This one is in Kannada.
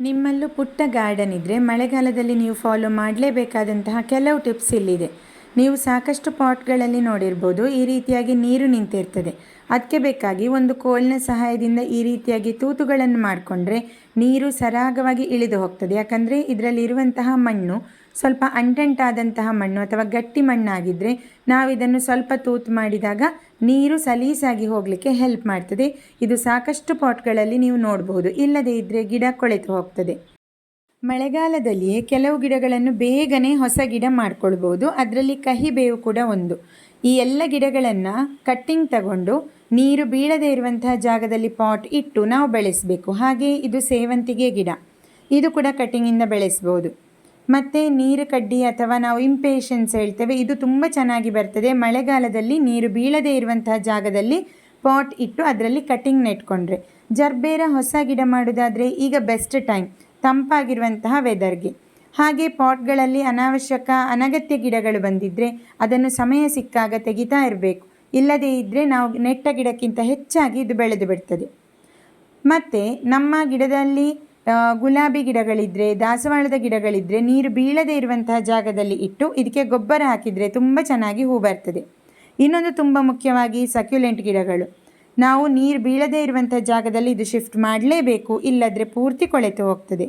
ನಿಮ್ಮಲ್ಲೂ ಪುಟ್ಟ ಗಾರ್ಡನ್ ಇದ್ದರೆ ಮಳೆಗಾಲದಲ್ಲಿ ನೀವು ಫಾಲೋ ಮಾಡಲೇಬೇಕಾದಂತಹ ಕೆಲವು ಟಿಪ್ಸ್ ಇಲ್ಲಿದೆ. ನೀವು ಸಾಕಷ್ಟು ಪಾಟ್ಗಳಲ್ಲಿ ನೋಡಿರ್ಬೋದು, ಈ ರೀತಿಯಾಗಿ ನೀರು ನಿಂತಿರ್ತದೆ. ಅದಕ್ಕೆ ಬೇಕಾಗಿ ಒಂದು ಕೋಲಿನ ಸಹಾಯದಿಂದ ಈ ರೀತಿಯಾಗಿ ತೂತುಗಳನ್ನು ಮಾಡಿಕೊಂಡ್ರೆ ನೀರು ಸರಾಗವಾಗಿ ಇಳಿದು ಹೋಗ್ತದೆ. ಯಾಕಂದರೆ ಇದರಲ್ಲಿರುವಂತಹ ಮಣ್ಣು ಸ್ವಲ್ಪ ಅಂಟಂಟಾದಂತಹ ಮಣ್ಣು ಅಥವಾ ಗಟ್ಟಿ ಮಣ್ಣಾಗಿದ್ದರೆ ನಾವು ಇದನ್ನು ಸ್ವಲ್ಪ ತೂತು ಮಾಡಿದಾಗ ನೀರು ಸಲೀಸಾಗಿ ಹೋಗಲಿಕ್ಕೆ ಹೆಲ್ಪ್ ಮಾಡ್ತದೆ. ಇದು ಸಾಕಷ್ಟು ಪಾಟ್ಗಳಲ್ಲಿ ನೀವು ನೋಡಬಹುದು ಇಲ್ಲದೇ ಇದ್ದರೆ ಗಿಡ ಕೊಳೆತು ಹೋಗ್ತದೆ. ಮಳೆಗಾಲದಲ್ಲಿಯೇ ಕೆಲವು ಗಿಡಗಳನ್ನು ಬೇಗನೆ ಹೊಸ ಗಿಡ ಮಾಡ್ಕೊಳ್ಬೋದು. ಅದರಲ್ಲಿ ಕಹಿ ಬೇವು ಕೂಡ ಒಂದು. ಈ ಎಲ್ಲ ಗಿಡಗಳನ್ನು ಕಟ್ಟಿಂಗ್ ತಗೊಂಡು ನೀರು ಬೀಳದೇ ಇರುವಂತಹ ಜಾಗದಲ್ಲಿ ಪಾಟ್ ಇಟ್ಟು ನಾವು ಬೆಳೆಸಬೇಕು. ಹಾಗೆ ಇದು ಸೇವಂತಿಗೆ ಗಿಡ. ಇದು ಕೂಡ ಕಟ್ಟಿಂಗಿಂದ ಬೆಳೆಸ್ಬೋದು. ಮತ್ತು ನೀರು ಕಡ್ಡಿ ಅಥವಾ ನಾವು ಇಂಪೇಷನ್ಸ್ ಹೇಳ್ತೇವೆ, ಇದು ತುಂಬ ಚೆನ್ನಾಗಿ ಬರ್ತದೆ. ಮಳೆಗಾಲದಲ್ಲಿ ನೀರು ಬೀಳದೇ ಇರುವಂತಹ ಜಾಗದಲ್ಲಿ ಪಾಟ್ ಇಟ್ಟು ಅದರಲ್ಲಿ ಕಟ್ಟಿಂಗ್ ನೆಟ್ಕೊಂಡ್ರೆ. ಜರ್ಬೇರ ಹೊಸ ಗಿಡ ಮಾಡೋದಾದರೆ ಈಗ ಬೆಸ್ಟ್ ಟೈಮ್ ತಂಪಾಗಿರುವಂತಹ ವೆದರ್ಗೆ. ಹಾಗೆ ಪಾಟ್ಗಳಲ್ಲಿ ಅನಾವಶ್ಯಕ ಅನಗತ್ಯ ಗಿಡಗಳು ಬಂದಿದ್ದರೆ ಅದನ್ನು ಸಮಯ ಸಿಕ್ಕಾಗ ತೆಗಿತಾ ಇರಬೇಕು. ಇಲ್ಲದೇ ಇದ್ದರೆ ನಾವು ನೆಟ್ಟ ಗಿಡಕ್ಕಿಂತ ಹೆಚ್ಚಾಗಿ ಇದು ಬೆಳೆದು ಬಿಡ್ತದೆ. ಮತ್ತು ನಮ್ಮ ಗಿಡದಲ್ಲಿ ಗುಲಾಬಿ ಗಿಡಗಳಿದ್ದರೆ ದಾಸವಾಳದ ಗಿಡಗಳಿದ್ದರೆ ನೀರು ಬೀಳದೇ ಇರುವಂತಹ ಜಾಗದಲ್ಲಿ ಇಟ್ಟು ಇದಕ್ಕೆ ಗೊಬ್ಬರ ಹಾಕಿದರೆ ತುಂಬ ಚೆನ್ನಾಗಿ ಹೂ ಬರ್ತದೆ. ಇನ್ನೊಂದು ತುಂಬ ಮುಖ್ಯವಾಗಿ ಸಕ್ಯುಲೆಂಟ್ ಗಿಡಗಳು. ನಾವು ನೀರು ಬೀಳದೇ ಇರುವಂಥ ಜಾಗದಲ್ಲಿ ಇದು ಶಿಫ್ಟ್ ಮಾಡಲೇಬೇಕು ಇಲ್ಲದ್ರೆ ಪೂರ್ತಿ ಕೊಳೆತು ಹೋಗ್ತದೆ.